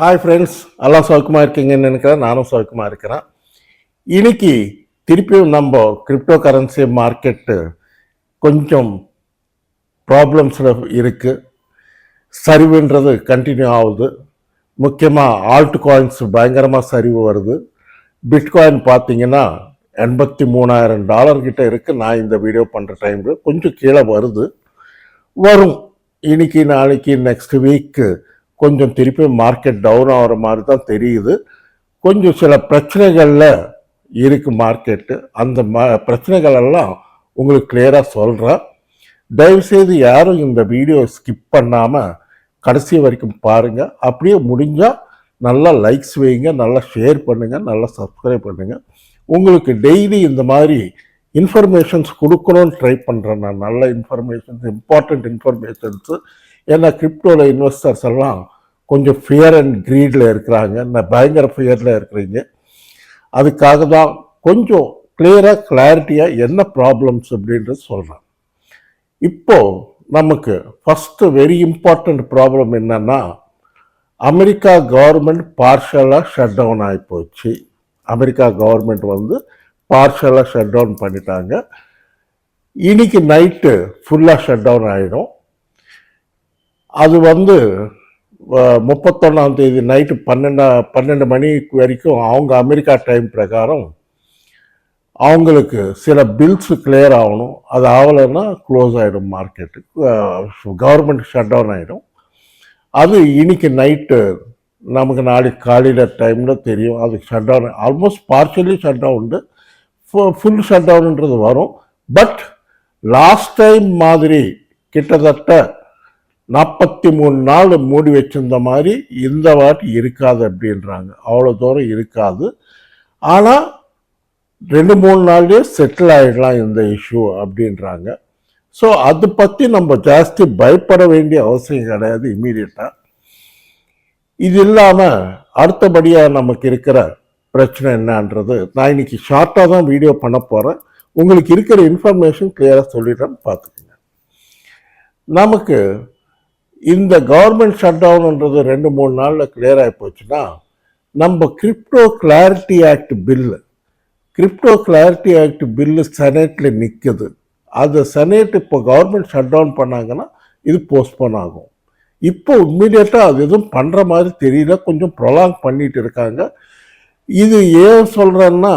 Hi friends எல்லாம் சௌக்கியமாக இருக்கீங்கன்னு நினைக்கிறேன். நானும் சௌக்கியமாக இருக்கிறேன். இன்னைக்கு திருப்பியும் நம்ம கிரிப்டோ கரன்சி மார்க்கெட்டு கொஞ்சம் ப்ராப்ளம்ஸில் இருக்குது சரிவுன்றது கண்டினியூ ஆகுது. முக்கியமாக ஆல்ட் காயின்ஸ் பயங்கரமாக சரிவு வருது. பிட்காயின் பார்த்தீங்கன்னா எண்பத்தி மூணாயிரம் டாலர் கிட்ட இருக்குது நான் இந்த வீடியோ பண்ணுற டைமில் கொஞ்சம் கீழே வருது. வரும். இன்னைக்கு நாளைக்கு நெக்ஸ்ட் வீக்கு கொஞ்சம் திருப்பி மார்க்கெட் டவுன் ஆகிற மாதிரி தான் தெரியுது. கொஞ்சம் சில பிரச்சனைகளில் இருக்குது மார்க்கெட்டு அந்த ம பிரச்சனைகளெல்லாம் உங்களுக்கு கிளியராக சொல்கிறேன் தயவுசெய்து யாரும் இந்த வீடியோ ஸ்கிப் பண்ணாமல் கடைசி வரைக்கும் பாருங்கள் அப்படியே முடிஞ்சால் நல்லா லைக்ஸ் வைங்க நல்லா ஷேர் பண்ணுங்கள் நல்லா சப்ஸ்கிரைப் பண்ணுங்கள் உங்களுக்கு டெய்லி இந்த மாதிரி இன்ஃபர்மேஷன்ஸ் கொடுக்கணும்னு ட்ரை பண்ணுறேன் நான். நல்ல இன்ஃபர்மேஷன்ஸ் இம்பார்ட்டண்ட் இன்ஃபர்மேஷன்ஸு ஏன்னா கிரிப்டோவில் இன்வெஸ்டர்ஸ் எல்லாம் கொஞ்சம் ஃபியர் அண்ட் க்ரீடில் இருக்கிறாங்க. நான் பயங்கர ஃபியரில் இருக்கிறீங்க. அதுக்காக தான் கொஞ்சம் கிளியராக கிளாரிட்டியாக என்ன ப்ராப்ளம்ஸ் அப்படின்றது சொல்கிறேன் இப்போது நமக்கு ஃபஸ்ட்டு வெரி இம்பார்ட்டண்ட் ப்ராப்ளம் என்னன்னா அமெரிக்கா கவர்மெண்ட் பார்ஷலாக ஷட் டவுன் ஆகி போச்சு. அமெரிக்கா கவர்மெண்ட் வந்து பார்ஷலாக ஷட் டவுன் பண்ணிட்டாங்க. இன்றைக்கி நைட்டு ஃபுல்லாக ஷட் டவுன் ஆகிடும் அது வந்து முப்பத்தொன்னாம் தேதி நைட்டு பன்னெண்டா பன்னெண்டு மணி வரைக்கும் அவங்க அமெரிக்கா டைம் பிரகாரம் அவங்களுக்கு சில பில்ஸ் கிளியர் ஆகணும். அது ஆகலைன்னா க்ளோஸ் ஆகிடும் மார்க்கெட்டு கவர்மெண்ட் ஷட் டவுன் ஆகிடும் அது இன்னைக்கு நைட்டு நமக்கு நாளைக்கு காலையில் டைமில் தெரியும். அது shut down almost partially shut down full shut டவுன்ன்றது வரும். பட் லாஸ்ட் டைம் மாதிரி கிட்டத்தட்ட நாற்பத்தி மூணு நாள் மூடி வச்சிருந்த மாதிரி இந்த வாட்டி இருக்காது அப்படின்றாங்க. அவ்வளோ தூரம் இருக்காது. ஆனால் ரெண்டு மூணு நாள்லேயே செட்டில் ஆகிடலாம் இந்த இஷ்யூ அப்படின்றாங்க. ஸோ அது பற்றி நம்ம ஜாஸ்தி பயப்பட வேண்டிய அவசியம் கிடையாது இம்மீடியட்டாக இது இல்லாமல் அடுத்தபடியாக நமக்கு இருக்கிற பிரச்சனை என்னன்றது நான் இன்னைக்கு ஷார்ட்டாக தான் வீடியோ பண்ண போகிறேன் உங்களுக்கு இருக்கிற இன்ஃபர்மேஷன் கிளியராக சொல்லிடுறேன் பார்த்துக்கோங்க. நமக்கு இந்த கவர்மெண்ட் ஷட் டவுன்ன்றது ரெண்டு மூணு நாளில் கிளியர் ஆகி போச்சுன்னா நம்ம crypto clarity act bill crypto clarity act bill செனேட்டில் நிற்குது அது செனேட் இப்போ கவர்மெண்ட் ஷட் டவுன் பண்ணாங்கன்னா இது போஸ்ட்போன் ஆகும். இப்போ இம்மிடியட்டாக அது எதுவும் பண்ணுற மாதிரி தெரியல கொஞ்சம் ப்ரொலாங் பண்ணிட்டு இருக்காங்க. இது ஏன் சொல்கிறேன்னா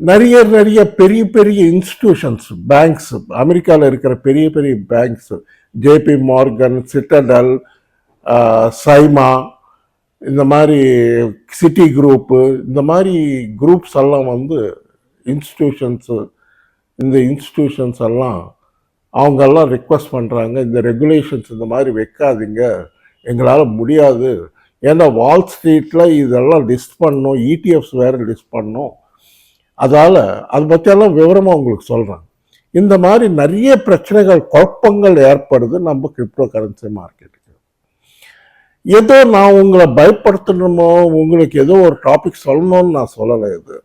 நிறைய நிறைய பெரிய பெரிய இன்ஸ்டிடியூஷன்ஸ் பேங்க்ஸ் அமெரிக்காவில் இருக்கிற பெரிய பெரிய பேங்க்ஸ் ஜேபி மார்கன் சிட்டடல் சைமா இந்த மாதிரி சிட்டி குரூப்பு இந்த மாதிரி குரூப்ஸ் எல்லாம் வந்து இன்ஸ்டிடியூஷன்ஸு இந்த இன்ஸ்டிடியூஷன்ஸ் எல்லாம் அவங்கெல்லாம் ரிக்வஸ்ட் பண்ணுறாங்க இந்த ரெகுலேஷன்ஸ் இந்த மாதிரி வைக்காதீங்க. எங்களால் முடியாது. ஏன்னா வால் ஸ்ட்ரீட்டில் இதெல்லாம் லிஸ்ட் பண்ணணும் இடிஎஃப்ஸ் வேறு லிஸ்ட் பண்ணணும் அதால் அதை பற்றியெல்லாம் விவரமாக உங்களுக்கு சொல்கிறேன் இந்த மாதிரி நிறைய பிரச்சனைகள் குழப்பங்கள் ஏற்படுது நம்ம கிரிப்டோ கரன்சி மார்க்கெட்டுக்கு ஏதோ நான் உங்களை பயப்படுத்தணுமோ உங்களுக்கு ஏதோ ஒரு டாபிக் சொல்லணும்னு நான் சொல்லலை இது.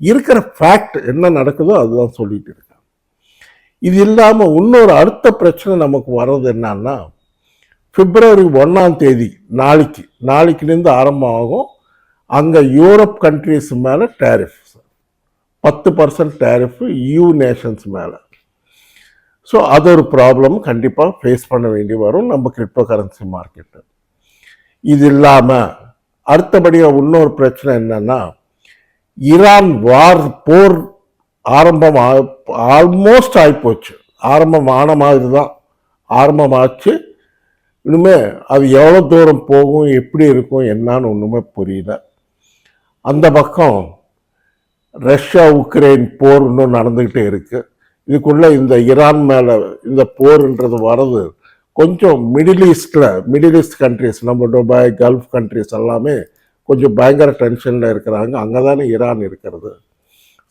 இருக்கிற ஃபேக்ட் என்ன நடக்குதோ அதுதான் சொல்லிட்டு இருக்கேன். இது இல்லாமல் இன்னொரு அடுத்த பிரச்சனை நமக்கு வர்றது என்னன்னா பிப்ரவரி ஒன்றாம் தேதி நாளைக்கு நாளைக்குலேருந்து ஆரம்பம் ஆகும் அங்கே யூரோப் கண்ட்ரிஸ் மேலே டேரிஃப் பத்து பர்சன்ட் டேரிஃபு யூ நேஷன்ஸ் மேலே. ஸோ அது ஒரு ப்ராப்ளம் கண்டிப்பாக ஃபேஸ் பண்ண வேண்டி வரும் நம்ம கிரிப்டோ கரன்சி மார்க்கெட்டு இது இல்லாமல் அடுத்தபடியாக இன்னொரு பிரச்சனை என்னென்னா ஈரான் வார் போர் ஆரம்பம் ஆல்மோஸ்ட் ஆகிப்போச்சு ஆரம்பம் ஆன மாதிரி தான் ஆரம்பமாச்சு. இனிமே அது எவ்வளோ தூரம் போகும் எப்படி இருக்கும் என்னன்னு ஒன்றுமே புரியல. அந்த பக்கம் ரஷ்யா உக்ரைன் போர் இன்னும் நடந்துக்கிட்டே இருக்குது இதுக்குள்ளே இந்த ஈரான் மேலே இந்த போர்ன்றது வர்றது கொஞ்சம் மிடில் ஈஸ்டில் மிடில் ஈஸ்ட் கண்ட்ரிஸ் நம்ம துபாய் கல்ஃப் கண்ட்ரிஸ் எல்லாமே கொஞ்சம் பயங்கர டென்ஷனில் இருக்கிறாங்க. அங்கே தானே ஈரான் இருக்கிறது.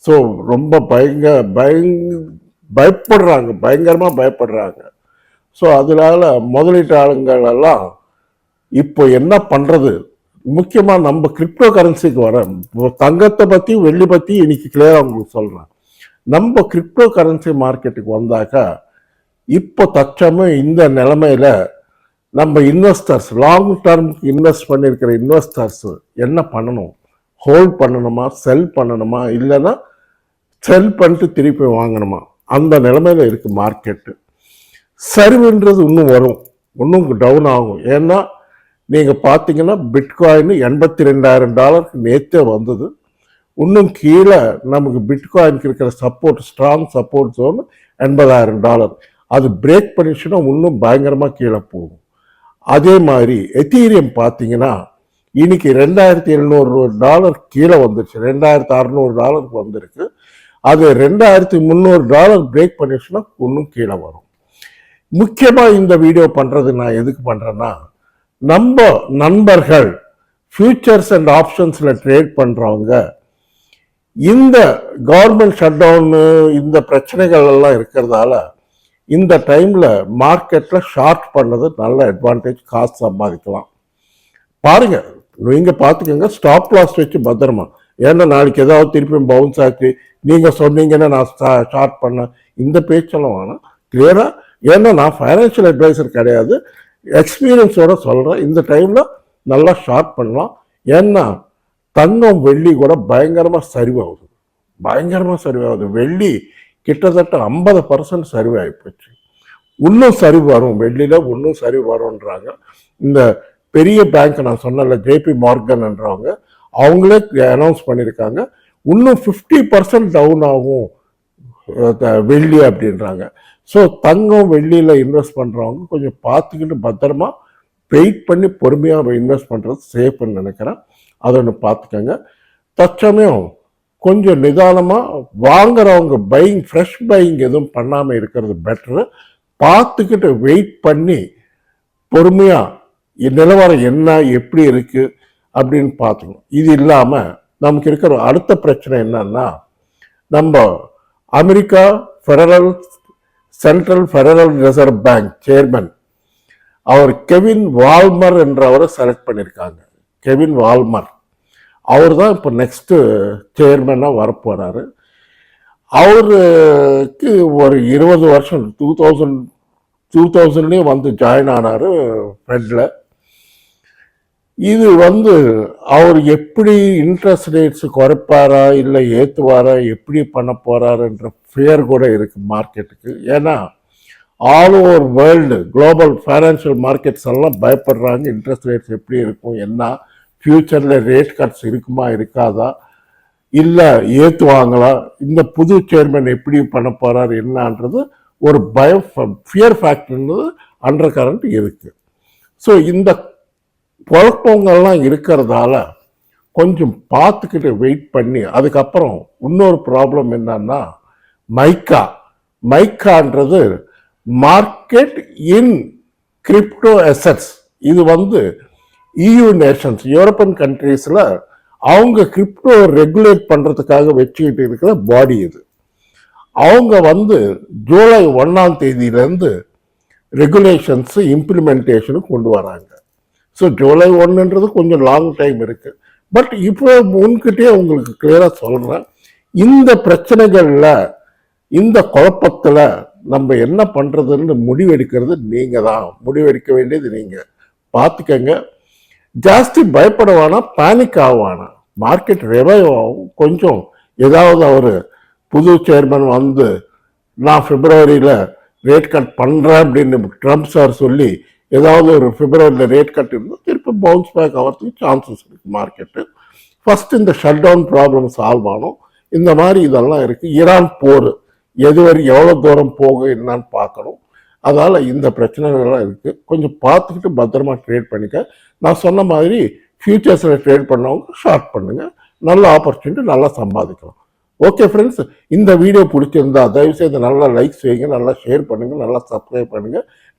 ஸோ ரொம்ப பயங்க பயங் பயப்படுறாங்க. பயங்கரமாக பயப்படுறாங்க. ஸோ அதனால முதலீட்டாளங்களெல்லாம் இப்போ என்ன பண்ணுறது முக்கியமாக நம்ம கிரிப்டோ கரன்சிக்கு வர தங்கத்தை பற்றி வெள்ளி பற்றி இன்னைக்கு கிளியராக உங்களுக்கு சொல்கிறேன் நம்ம கிரிப்டோ கரன்சி மார்க்கெட்டுக்கு வந்தாக்கா இப்போ தற்சமயம் இந்த நிலைமையில நம்ம இன்வெஸ்டர்ஸ் லாங் டர்முக்கு இன்வெஸ்ட் பண்ணியிருக்கிற இன்வெஸ்டர்ஸ் என்ன பண்ணணும்? ஹோல்ட் பண்ணணுமா? செல் பண்ணணுமா? இல்லைன்னா செல் பண்ணிட்டு திருப்பி வாங்கணுமா? அந்த நிலைமையில இருக்கு மார்க்கெட்டு சரிவுன்றது இன்னும் வரும். இன்னும் டவுன் ஆகும். ஏன்னா நீங்கள் பார்த்தீங்கன்னா பிட்காயின் எண்பத்தி ரெண்டாயிரம் டாலருக்கு நேற்றே வந்தது. இன்னும் கீழே நமக்கு பிட்காயினுக்கு இருக்கிற சப்போர்ட் ஸ்ட்ராங் சப்போர்ட் ஜோன் எண்பதாயிரம் டாலர் அது பிரேக் பண்ணிச்சுன்னா இன்னும் பயங்கரமாக கீழே போகும். அதே மாதிரி எத்தீரியம் பார்த்தீங்கன்னா இன்னைக்கு ரெண்டாயிரத்தி எழுநூறு டாலர் கீழே வந்துருச்சு. ரெண்டாயிரத்தி அறநூறு டாலருக்கு வந்திருக்கு. அது ரெண்டாயிரத்தி முந்நூறு டாலர் பிரேக் பண்ணிடுச்சுன்னா இன்னும் கீழே வரும். முக்கியமாக இந்த வீடியோ பண்ணுறது நான் எதுக்கு பண்ணுறேன்னா நம்ம நண்பர்கள் ஃபியூச்சர்ஸ் அண்ட் ஆப்ஷன்ஸில் ட்ரேட் பண்ணுறவங்க இந்த கவர்மெண்ட் ஷட்டவுனு இந்த பிரச்சனைகள் எல்லாம் இருக்கிறதால இந்த டைமில் மார்க்கெட்டில் ஷார்ட் பண்ணது நல்ல அட்வான்டேஜ் காசு சம்பாதிக்கலாம். பாருங்கள் நீங்கள் பார்த்துக்கோங்க ஸ்டாப் லாஸ் வச்சு பத்திரமா. ஏன்னா நாளைக்கு ஏதாவது திருப்பியும் பவுன்ஸ் ஆச்சு. நீங்கள் சொன்னீங்கன்னா நான் ஷார்ட் பண்ண இந்த பேச்செல்லாம் வேணாம். கிளியராக ஏன்னா நான் ஃபைனான்ஷியல் அட்வைசர் கிடையாது. எக்ஸ்பீரியன்ஸோட சொல்கிறேன் இந்த டைமில் நல்லா ஷார்ட் பண்ணலாம். ஏன்னா தங்கம் வெள்ளி கூட பயங்கரமாக சரிவாகுது. பயங்கரமாக சரிவாகுது. வெள்ளி கிட்டத்தட்ட ஐம்பது பர்சன்ட் சரிவாகி போச்சு. இன்னும் சரி வரும். வெள்ளியில் இன்னும் சரி வரும்ன்றாங்க. இந்த பெரிய பேங்க் நான் சொன்னல ஜேபி மார்கன்ன்றவங்க அவங்களே அனௌன்ஸ் பண்ணியிருக்காங்க. இன்னும் ஃபிஃப்டி பர்சன்ட் டவுன் ஆகும் வெள்ளி அப்படின்றாங்க. ஸோ தங்கம் வெள்ளியில் இன்வெஸ்ட் பண்ணுறவங்க கொஞ்சம் பார்த்துக்கிட்டு பத்திரமா வெயிட் பண்ணி பொறுமையாக இன்வெஸ்ட் பண்ணுறது சேஃப்னு நினைக்கிறேன். அதை ஒன்று பார்த்துக்கோங்க. தற்சமயம் கொஞ்சம் நிதானமாக வாங்குறவங்க பையிங் ஃப்ரெஷ் பையிங் எதுவும் பண்ணாமல் இருக்கிறது பெட்டரு பார்த்துக்கிட்டு வெயிட் பண்ணி பொறுமையாக நிலவரம் என்ன எப்படி இருக்குது அப்படின்னு பார்த்துக்கணும். இது இல்லாமல் நமக்கு இருக்கிற அடுத்த பிரச்சனை என்னன்னா நம்ம America federal central federal reserve bank chairman அவர் கெவின் வால்மர் என்றவரை செலக்ட் பண்ணியிருக்காங்க கெவின் வால்மர் அவர் தான் இப்போ நெக்ஸ்ட்டு சேர்மனாக வரப்போகிறாரு அவருக்கு ஒரு இருபது வருஷம் டூ தௌசண்ட் டூ தௌசண்ட்லேயும் வந்து ஜாயின் ஆனார் ஃபெட்டில் இது வந்து அவர் எப்படி இன்ட்ரெஸ்ட் ரேட்ஸ் குறைப்பாரா இல்லை ஏற்றுவாரா எப்படி பண்ண போகிறாருன்ற ஃபியர் கூட இருக்குது மார்க்கெட்டுக்கு ஏன்னா all over world global financial markets எல்லாம் பயப்படுறாங்க இன்ட்ரெஸ்ட் ரேட்ஸ் எப்படி இருக்கும் என்ன ஃப்யூச்சரில் ரேட் கட்ஸ் இருக்குமா இருக்காதா இல்லை ஏற்றுவாங்களா இந்த புது சேர்மன் எப்படி பண்ண போகிறார் என்னன்றது ஒரு பயம் ஃபியர் ஃபேக்டர்ன்றது அண்டர் கரண்ட் இருக்குது ஸோ இந்த குழப்பங்கள்லாம் இருக்கிறதால கொஞ்சம் பார்த்துக்கிட்டு வெயிட் பண்ணி அதுக்கப்புறம் இன்னொரு ப்ராப்ளம் என்னன்னா மைக்கா. மைக்கான்றது மார்க்கெட் இன் கிரிப்டோ அசட்ஸ் இது வந்து இயூ நேஷன்ஸ் யூரோப்பியன் கண்ட்ரீஸில் அவங்க கிரிப்டோ ரெகுலேட் பண்ணுறதுக்காக வச்சுக்கிட்டு இருக்கிற பாடி இது. அவங்க வந்து ஜூலை ஒன்றாம் தேதியிலேருந்து ரெகுலேஷன்ஸு இம்ப்ளிமெண்டேஷனுக்கு கொண்டு வராங்க. ஸோ ஜூலை ஒன்றுன்றது கொஞ்சம் லாங் டைம் இருக்குது பட் இப்போ முன்கிட்டே உங்களுக்கு கிளியராக சொல்கிறேன் இந்த பிரச்சனைகளில் இந்த குழப்பத்தில் நம்ம என்ன பண்ணுறதுன்னு முடிவெடுக்கிறது நீங்கள் தான். முடிவெடுக்க வேண்டியது நீங்கள் பார்த்துக்கங்க. ஜாஸ்தி பயப்பட வேணாம் பேனிக் ஆகுவானா மார்க்கெட் ரிவைவ் ஆகும் கொஞ்சம் ஏதாவது அவர் புது சேர்மன் வந்து நான் பிப்ரவரியில் ரேட் கட் பண்ணுறேன் அப்படின்னு ட்ரம்ப் சார் சொல்லி ஏதாவது ஒரு பிப்ரவரியில் ரேட் கட் இருந்தால் திருப்பி பவுன்ஸ் பேக் ஆகிறதுக்கு சான்சஸ் இருக்குது மார்க்கெட்டு ஃபஸ்ட்டு இந்த ஷட் டவுன் ப்ராப்ளம் சால்வ் ஆகும் இந்த மாதிரி இதெல்லாம் இருக்குது ஈரான் போர். எது வரை எவ்வளோ தூரம் போகும் என்னன்னு பார்க்கணும். அதனால் இந்த பிரச்சனைகள்லாம் இருக்குது கொஞ்சம் பார்த்துக்கிட்டு பத்திரமா ட்ரேட் பண்ணிக்க. நான் சொன்ன மாதிரி ஃபியூச்சர்ஸில் ட்ரேட் பண்ணவங்க ஷார்ட் பண்ணுங்கள் நல்ல ஆப்பர்ச்சுனிட்டி நல்லா சம்பாதிக்கலாம். ஓகே ஃப்ரெண்ட்ஸ் இந்த வீடியோ பிடிச்சிருந்தா தயவுசெய்து நல்லா லைக் செய்யுங்க. நல்லா ஷேர் பண்ணுங்கள் நல்லா சப்ஸ்கிரைப் பண்ணுங்கள்